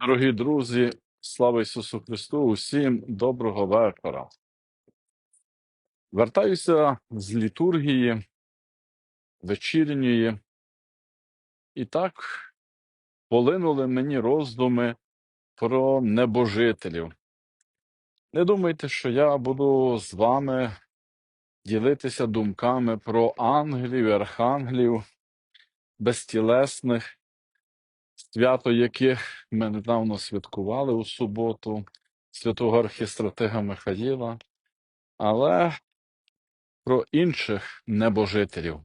Дорогі друзі, слава Ісусу Христу! Усім доброго вечора. Вертаюся з літургії вечірньої, і так полинули мені роздуми про небожителів. Не думайте, що я буду з вами ділитися думками про ангелів і архангелів, безтілесних, свято яких ми недавно святкували у суботу, святого архістратига Михаїла, але про інших небожителів,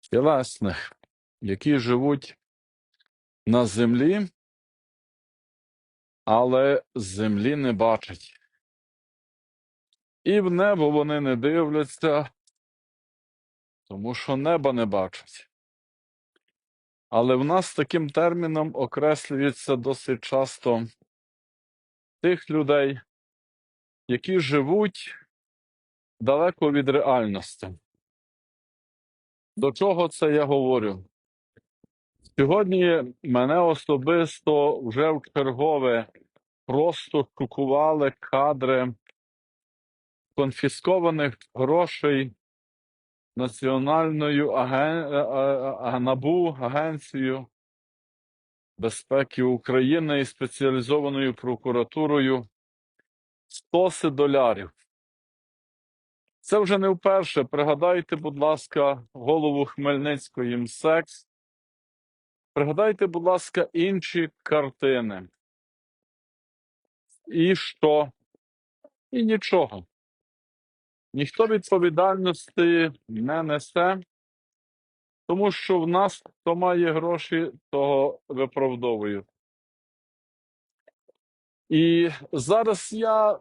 тілесних, які живуть на землі, але землі не бачать. І в небо вони не дивляться, тому що неба не бачать. Але в нас таким терміном окреслюється досить часто тих людей, які живуть далеко від реальності. До чого це я говорю? Сьогодні мене особисто вже в чергове просто шокували кадри конфіскованих грошей Національною аген... е, е, е, НАБУ Агенцією безпеки України і спеціалізованою прокуратурою стоси долярів. Це вже не вперше. Пригадайте, будь ласка, голову Хмельницької МСЕКС. Пригадайте, будь ласка, інші картини. І що? І нічого. Ніхто відповідальності не несе, тому що в нас хто має гроші, того виправдовують. І зараз я е,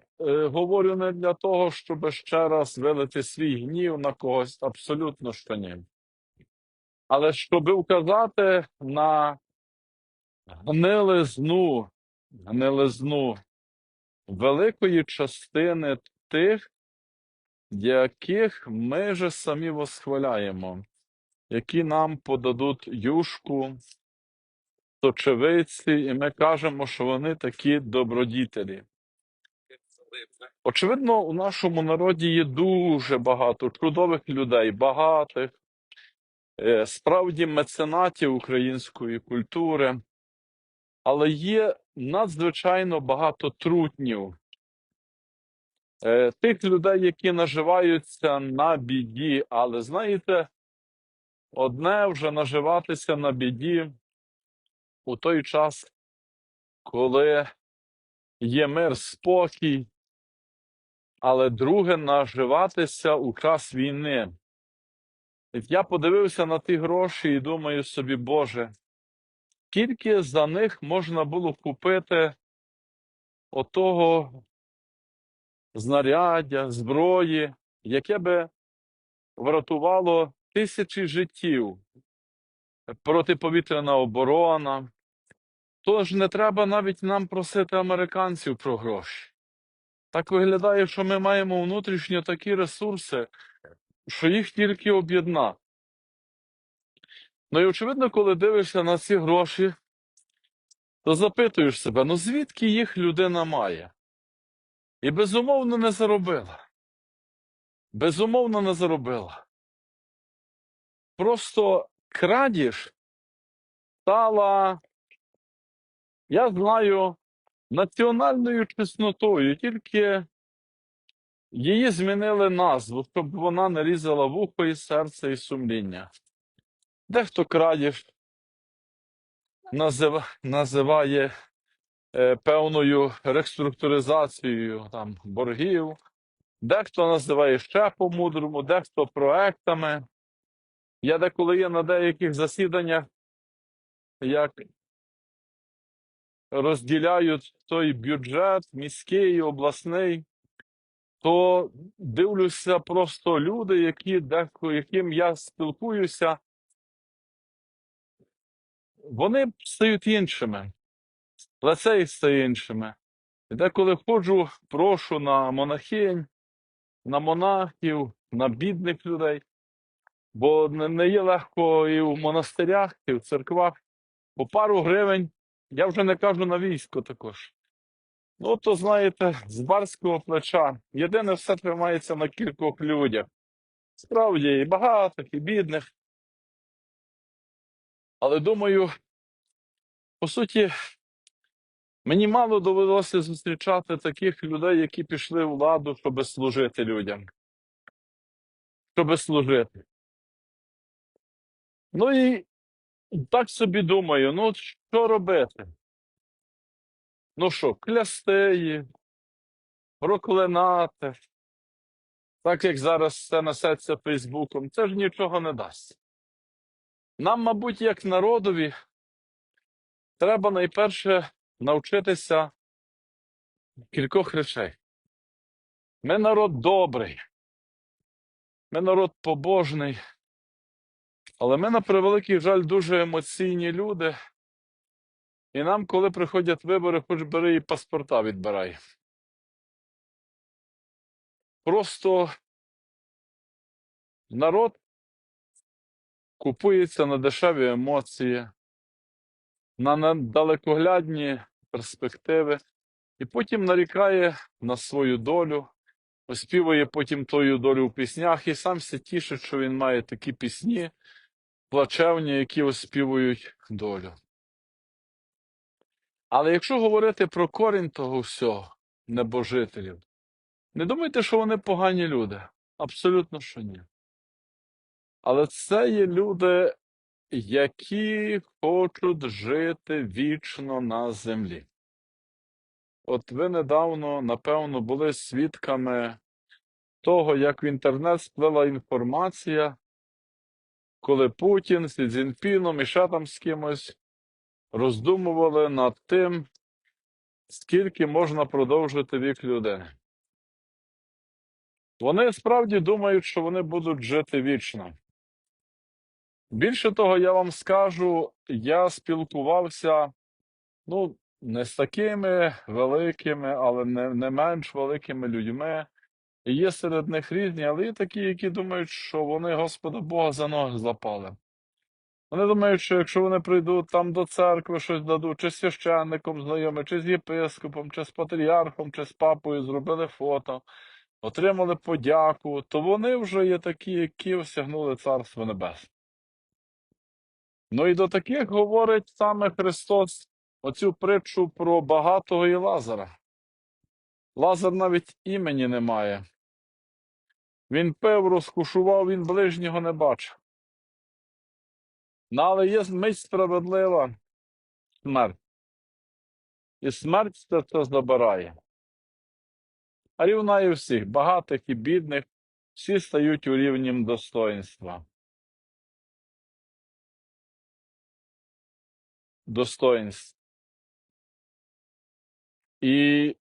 говорю не для того, щоб ще раз вилити свій гнів на когось, абсолютно що ні. Але щоб вказати на гнилизну, гнилизну великої частини тих, яких ми же самі восхваляємо, які нам подадуть юшку, сочевиці, і ми кажемо, що вони такі добродітелі. Очевидно, у нашому народі є дуже багато чудових людей, багатих, е, справді меценатів української культури, але є надзвичайно багато трутнів, тих людей, які наживаються на біді. Але знаєте, одне вже наживатися на біді у той час, коли є мир, спокій, але друге наживатися у час війни. Я подивився на ті гроші і думаю собі, Боже, скільки за них можна було купити отого знаряддя, зброї, яке би врятувало тисячі життів, протиповітряна оборона. Тож не треба навіть нам просити американців про гроші. Так виглядає, що ми маємо внутрішньо такі ресурси, що їх тільки об'єднати. Ну і очевидно, коли дивишся на ці гроші, то запитуєш себе, ну звідки їх людина має? І безумовно не заробила. Безумовно не заробила. Просто крадіж стала, я знаю, національною чеснотою, тільки її змінили назву, щоб вона не різала вухо і серце і сумління. Дехто крадіж назив, називає певною реструктуризацією там, боргів, дехто називає ще по-мудрому, дехто проектами. Я деколи є на деяких засіданнях, як розділяють той бюджет міський, обласний, то дивлюся просто люди, які дехто, яким я спілкуюся, вони стають іншими, лице їх стає іншими. І деколи ходжу, прошу на монахинь, на монахів, на бідних людей, бо не є легко і в монастирях, і в церквах по пару гривень Я вже не кажу на військо також. Ну, то знаєте, з барського плеча. Єдине все тримається на кількох людях. Справді, і багатих, і бідних. Але думаю, по суті, мені мало довелося зустрічати таких людей, які пішли в владу, щоб служити людям. Щоб служити. Ну і так собі думаю, ну що робити? Ну що, клясти проклинати, так як зараз це несеться Фейсбуком, це ж нічого не дасть. Нам, мабуть, як народові, треба найперше навчитися кількох речей. Ми народ добрий, ми народ побожний, але ми, на превеликий жаль, дуже емоційні люди. І нам, коли приходять вибори, хоч бери і паспорта відбирай. Просто народ купується на дешеві емоції, на недалекоглядні перспективи, і потім нарікає на свою долю, оспівує потім тою долю у піснях, і сам все тішить, що він має такі пісні, плачевні, які оспівують долю. Але якщо говорити про корінь того всього, небожителів, не думайте, що вони погані люди. Абсолютно що ні. Але це є люди, які хочуть жити вічно на землі. От ви недавно, напевно, були свідками того, як в інтернет сплила інформація, коли Путін з Цзіньпіном і ще там з кимось роздумували над тим, скільки можна продовжити вік людини. Вони справді думають, що вони будуть жити вічно. Більше того, я вам скажу, я спілкувався ну, не з такими великими, але не, не менш великими людьми. І є серед них різні, але є такі, які думають, що вони Господа Бога за ноги злапали. Вони думають, що якщо вони прийдуть там до церкви, щось дадуть, чи з священником знайомі, чи з єпископом, чи з патріархом, чи з папою зробили фото, отримали подяку, то вони вже є такі, які осягнули Царство Небесне. Ну і до таких говорить саме Христос оцю притчу про багатого і Лазара. Лазар навіть імені не має. Він пив, розкушував, він ближнього не бачив. Ну, але є мить справедлива смерть. І смерть це це забирає. А рівнає всіх, багатих і бідних, всі стають у рівнім достоинства. Достоинств. І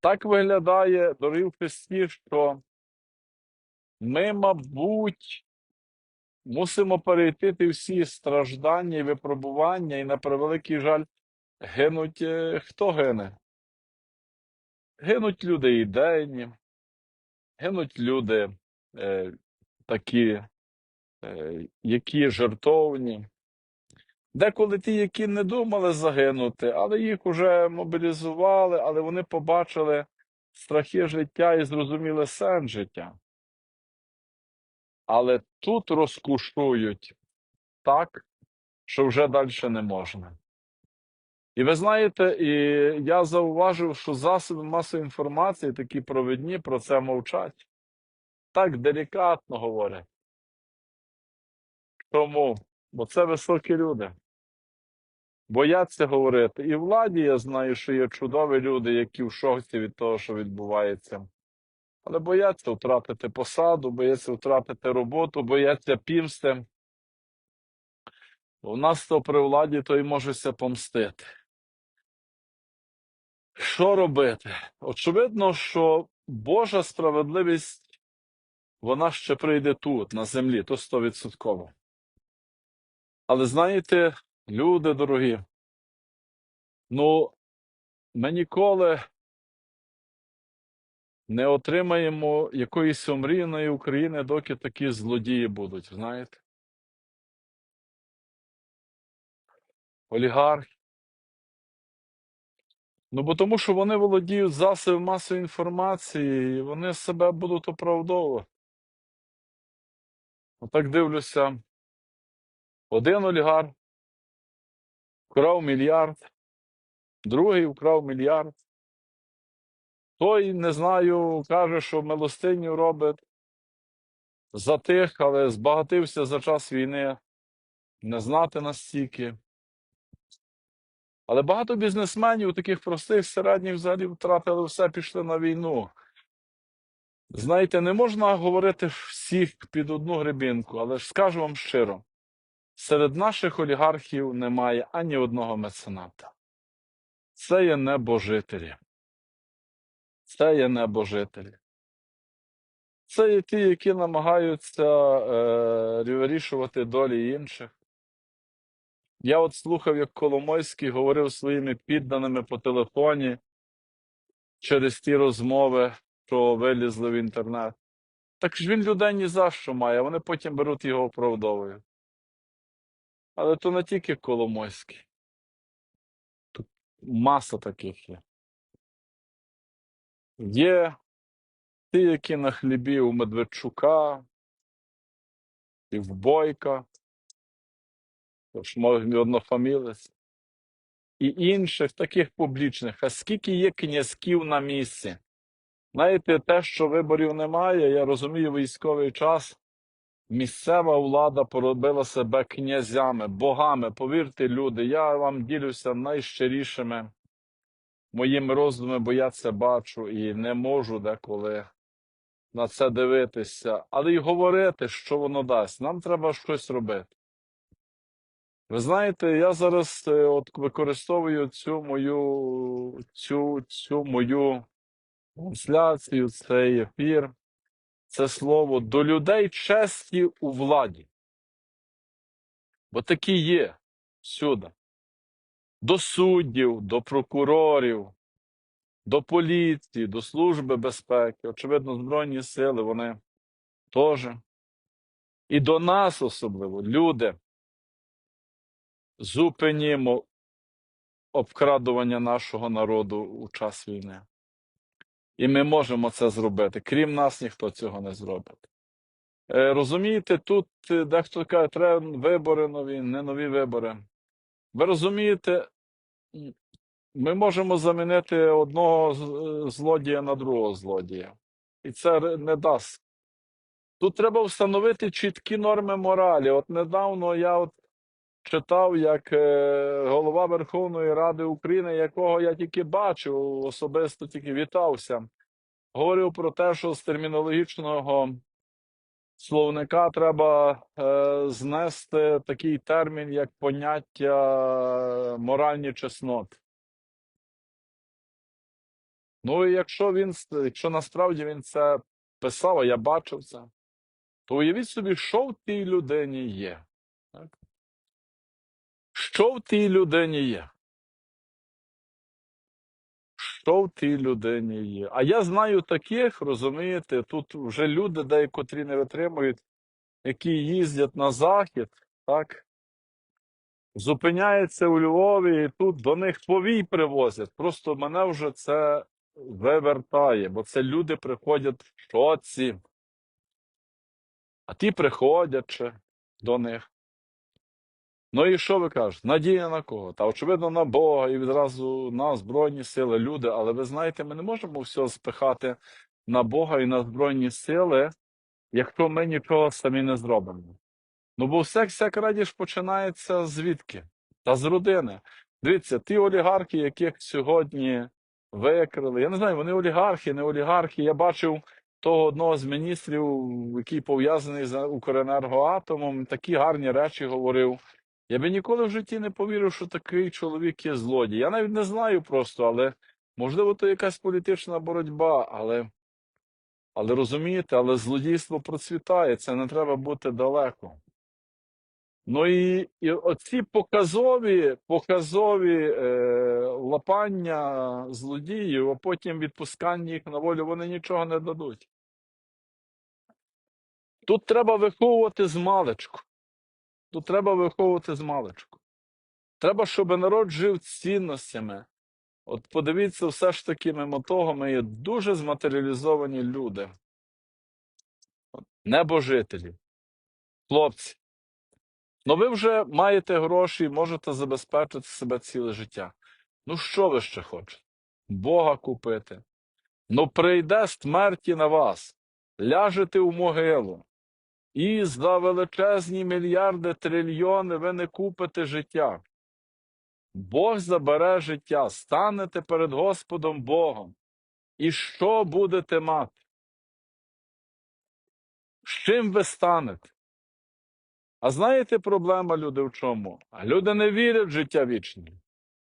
так виглядає, дорогі Христі, що ми, мабуть, мусимо перейти ті всі страждання і випробування, і на превеликий жаль, гинуть е, хто гине? Гинуть люди ідейні, гинуть люди е, такі, е, які жертовні. Деколи ті, які не думали загинути, але їх уже мобілізували, але вони побачили страхи життя і зрозуміли сенс життя. Але тут розкушують так, що вже далі не можна. І ви знаєте, і я зауважив, що засоби масової інформації, такі провідні, про це мовчать. Так делікатно говорять. Тому, бо це високі люди. Бояться говорити. І владі я знаю, що є чудові люди, які в шоці від того, що відбувається. Але бояться втратити посаду, бояться втратити роботу, бояться пімсти. У нас то при владі той можеся помстити. Що робити? Очевидно, що Божа справедливість, вона ще прийде тут, на землі, то стовідсотково. Але знаєте, люди дорогі, ну, ми ніколи не отримаємо якоїсь омріяної України, доки такі злодії будуть, знаєте? Олігархи, Ну, бо тому що вони володіють засобом масової інформації, і вони себе будуть оправдовувати. Отак дивлюся, один олігарх вкрав мільярд, другий вкрав мільярд. Той, не знаю, каже, що милостиню робить за тих, але збагатився за час війни, не знати настільки. Але багато бізнесменів, таких простих, середніх, взагалі втратили все, пішли на війну. Знаєте, не можна говорити всіх під одну гребінку, але ж скажу вам щиро: серед наших олігархів немає ані одного мецената. Це є небожителі. Це є небожителі. Це є ті, які намагаються е, вирішувати долі інших. Я от слухав, як Коломойський говорив своїми підданими по телефоні через ті розмови, що вилізли в інтернет. Так ж він людей ні за що має, вони потім беруть його оправдовують. Але то не тільки Коломойський. Тут маса таких є. Є ті, які на хлібі у Медведчука, і в Бойка, тож може однофамілець, і інших таких публічних. А скільки є князьків на місці? Знаєте, те, що виборів немає, я розумію, військовий час. Місцева влада поробила себе князями, богами. Повірте, люди, я вам ділюся найщирішими моїми роздумами, бо я це бачу і не можу деколи на це дивитися, але й говорити, що воно дасть. Нам треба щось робити. Ви знаєте, я зараз е, от використовую цю мою цю, цю мою трансляцію, цей ефір, це слово до людей честі у владі. Бо такі є всюди. До суддів, до прокурорів, до поліції, до Служби безпеки. Очевидно, Збройні сили, вони теж. І до нас особливо, люди, зупинімо обкрадування нашого народу у час війни. І ми можемо це зробити. Крім нас, ніхто цього не зробить. Е, розумієте, тут е, дехто каже, треба вибори нові, не нові вибори. Ви розумієте, ми можемо замінити одного е, злодія на другого злодія. І це не дасть. Тут треба встановити чіткі норми моралі. От недавно я от читав, як е, голова Верховної Ради України, якого я тільки бачив, особисто тільки вітався, говорив про те, що з термінологічного словника треба е, знести такий термін, як поняття моральні чесноти. Ну і якщо він якщо насправді він це писав, а я бачив це, то уявіть собі, що в тій людині є. Так? Що в тій людині є? Що в тій людині є? А я знаю таких, розумієте, тут вже люди, деякі не витримують, які їздять на захід, так? Зупиняються у Львові, і тут до них повій привозять. Просто мене вже це вивертає, бо це люди приходять в шоці. А ті приходять ще до них. Ну і що ви кажете? Надія на кого? Та очевидно на Бога і відразу на Збройні сили, люди. Але ви знаєте, ми не можемо все спихати на Бога і на Збройні сили, якщо ми нічого самі не зробимо. Ну бо все всяк радіж починається звідки? Та з родини. Дивіться, ті олігархи, яких сьогодні викрили. Я не знаю, вони олігархи, не олігархи. Я бачив того одного з міністрів, який пов'язаний з Укренергоатомом, такі гарні речі говорив. Я би ніколи в житті не повірив, що такий чоловік є злодій. Я навіть не знаю просто, але можливо, то якась політична боротьба, але, але розумієте, але злодійство процвітає, це не треба бути далеко. Ну і, і оці показові, показові е, лапання злодіїв, а потім відпускання їх на волю, вони нічого не дадуть. Тут треба виховувати з маличку. Тут треба виховувати з маличку. Треба, щоб народ жив цінностями. От подивіться, все ж таки, мимо того, ми є дуже зматеріалізовані люди. Небожителі. Хлопці. Ну ви вже маєте гроші і можете забезпечити себе ціле життя. Ну що ви ще хочете? Бога купити. Ну прийде смерті на вас, ляжете у могилу, і за величезні мільярди, трильйони ви не купите життя. Бог забере життя, станете перед Господом Богом. І що будете мати? З чим ви станете? А знаєте, проблема люди в чому? А люди не вірять в життя вічне.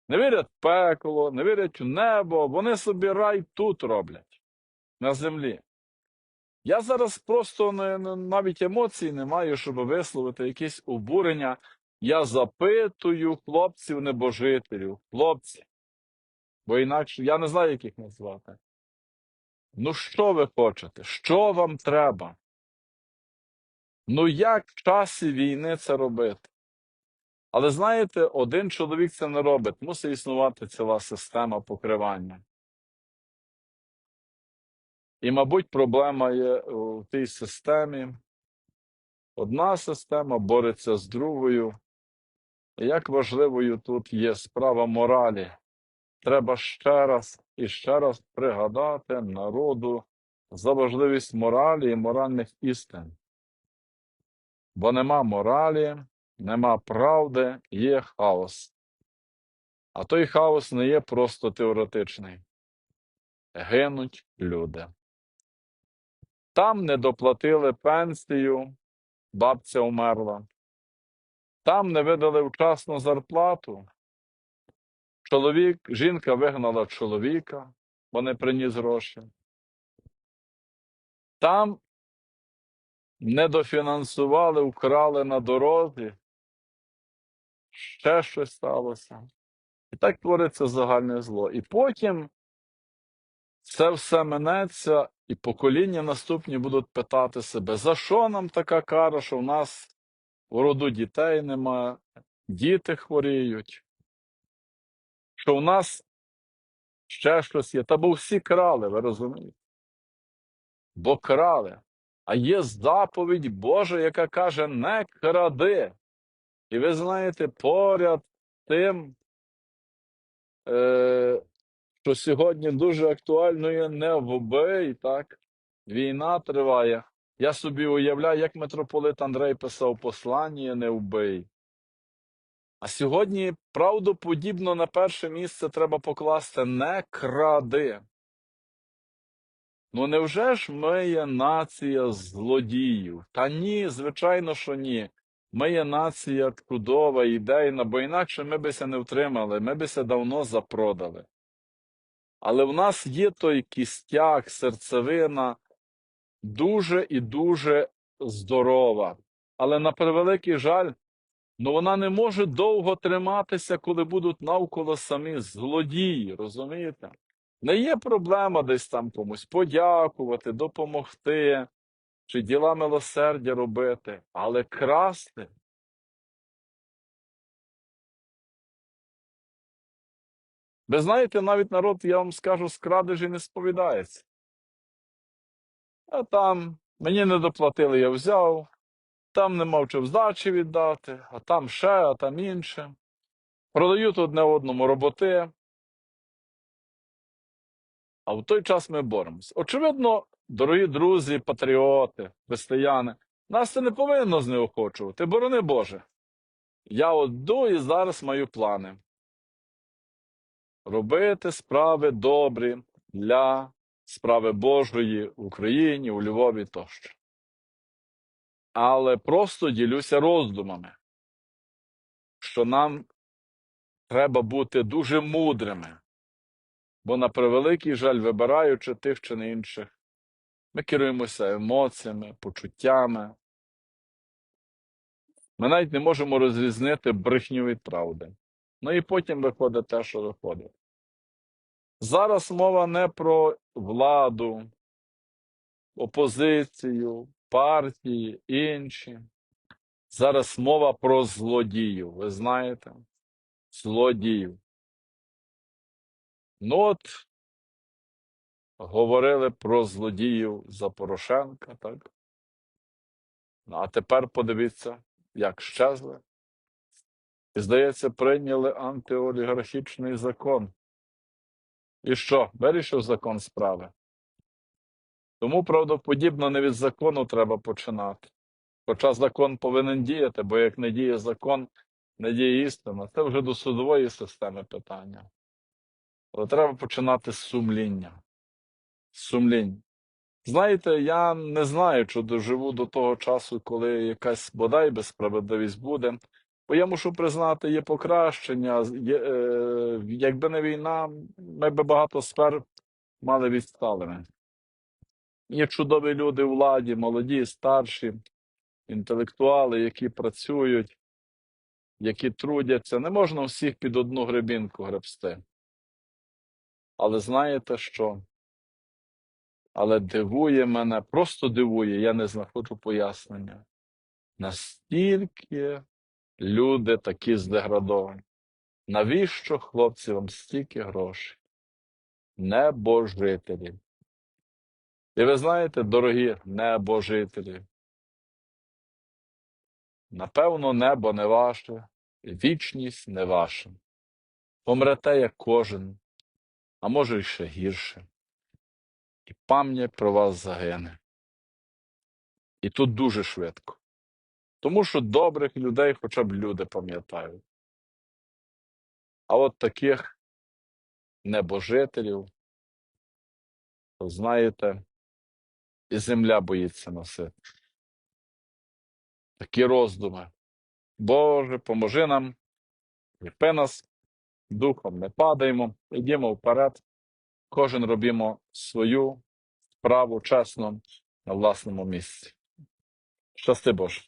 Не вірять в пекло, не вірять в небо, вони собі рай тут роблять, на землі. Я зараз просто не, навіть емоцій не маю, щоб висловити якесь обурення. Я запитую хлопців небожителів, хлопці, бо інакше я не знаю, як їх назвати. Ну, що ви хочете? Що вам треба? Ну, як в часі війни це робити? Але знаєте, один чоловік це не робить, мусить існувати ціла система покривання. І, мабуть, проблема є у тій системі. Одна система бореться з другою. Як важливою тут є справа моралі. Треба ще раз і ще раз пригадати народу за важливість моралі і моральних істин. Бо нема моралі, нема правди, є хаос. А той хаос не є просто теоретичний. Гинуть люди. Там не доплатили пенсію, бабця умерла. Там не видали вчасну зарплату. Чоловік, жінка вигнала чоловіка, бо не приніс гроші. Там не дофінансували, вкрали на дорозі. Ще щось сталося. І так твориться загальне зло. І потім це все минеться, і покоління наступні будуть питати себе, за що нам така кара, що в нас у роду дітей немає, діти хворіють, що в нас ще щось є. Та бо всі крали, ви розумієте? Бо крали. А є заповідь Божа, яка каже: не кради. І ви знаєте, поряд тим, е, що сьогодні дуже актуально є не вбий, так? Війна триває. Я собі уявляю, як митрополит Андрей писав послання не вбий. А сьогодні правдоподібно на перше місце треба покласти не кради. Ну невже ж ми є нація злодіїв? Та ні, звичайно, що ні. Ми є нація чудова, ідейна, бо інакше ми бися не втримали, ми бися давно запродали. Але в нас є той кістяк, серцевина, дуже і дуже здорова. Але на превеликий жаль, ну вона не може довго триматися, коли будуть навколо самі злодії, розумієте? Не є проблема десь там комусь подякувати, допомогти, чи діла милосердя робити, але красти. Ви знаєте, навіть народ, я вам скажу, з крадежі не сповідається. А там мені не доплатили, я взяв, там не мав чим здачі віддати, а там ще, а там інше. Продають одне одному роботи. А в той час ми боремося. Очевидно, дорогі друзі, патріоти, християни, нас це не повинно знеохочувати. Борони Боже. Я одну і зараз маю плани. Робити справи добрі для справи Божої в Україні, у Львові тощо. Але просто ділюся роздумами, що нам треба бути дуже мудрими, бо на превеликий жаль, вибираючи тих чи не інших, ми керуємося емоціями, почуттями. Ми навіть не можемо розрізнити брехню від правди. Ну і потім виходить те, що виходить. Зараз мова не про владу, опозицію, партії, інші. Зараз мова про злодіїв. Ви знаєте? Злодіїв. Ну от говорили про злодіїв за Порошенка, так? А тепер подивіться, як щезли. І, здається, прийняли антиолігархічний закон. І що? Вирішив закон справи. Тому правдоподібно не від закону треба починати. Хоча закон повинен діяти, бо як не діє закон, не діє істина. Це вже до судової системи питання. Але треба починати з сумління. З. Знаєте, я не знаю, чи доживу до того часу, коли якась бодай безсправедливість буде. Бо я мушу признати, є покращення. Є, е, якби не війна, ми би багато сфер мали відставлені. Є чудові люди у владі, молоді, старші, інтелектуали, які працюють, які трудяться. Не можна всіх під одну гребінку гребсти. Але знаєте що? Але дивує мене, просто дивує, я не знаходжу пояснення. Настільки люди такі здеградовані. Навіщо, хлопці, вам стільки грошей? Небожителі. І ви знаєте, дорогі небожителі, напевно, небо не ваше, вічність не ваша. Помрете, як кожен, а може й ще гірше. І пам'ять про вас загине. І тут дуже швидко. Тому що добрих людей хоча б люди пам'ятають. А от таких небожителів, то знаєте, і земля боїться носити. Такі роздуми. Боже, поможи нам, кріпи нас, духом не падаємо, йдімо вперед. Кожен робімо свою справу чесно на власному місці. Щасти Боже.